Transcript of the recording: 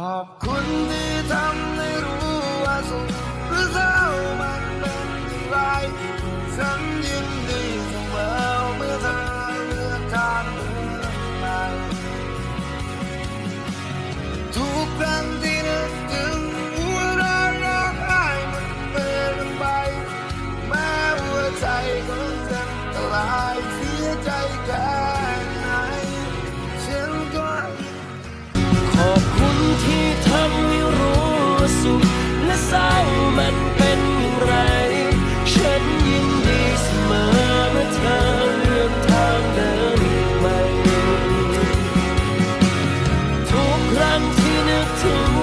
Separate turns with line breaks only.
ขอบคุณที่ทำให้รู้ว่าสุขหรือเศร้ามันเป็นอย่างไรฉันยินดีเสมอเมื่อเธอเลือกทางเดินไปทุกครั้งที่นึกถึงหัวเราะร้องไห้มันเปลี่ยนไป แม้หัวใจของฉันจะลาย ใ